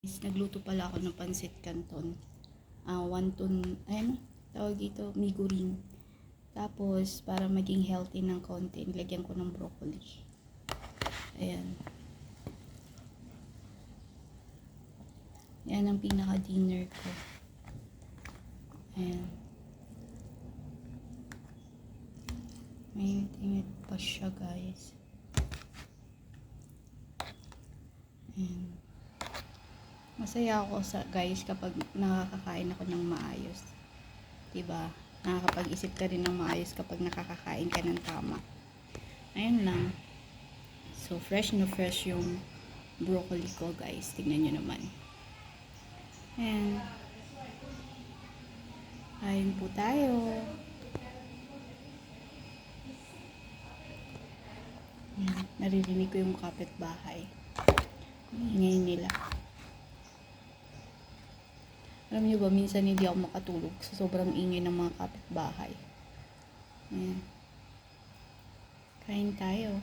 Is nagluto pala ako ng pansit canton. Ah, wonton, ayun, tawag dito, miguring. Tapos, para maging healthy ng konti, nilagyan ko ng broccoli. Ayan. Yan ang pinaka-dinner ko. Ayan. May tingit pa siya, guys. Ayan. Masaya ako sa guys kapag nakakakain ako ng maayos. 'Di ba? Nakakapag-isip ka rin ng maayos kapag nakakakain ka ng tama. Ayun lang. So fresh na fresh yung broccoli ko, guys. Tingnan niyo naman. Ayan. Kain po tayo. Naririnig ko yung kapitbahay. Ingay nila. Alam niyo ba, minsan hindi ako makatulog sa sobrang ingay ng mga kapitbahay. Ayan. Kain tayo.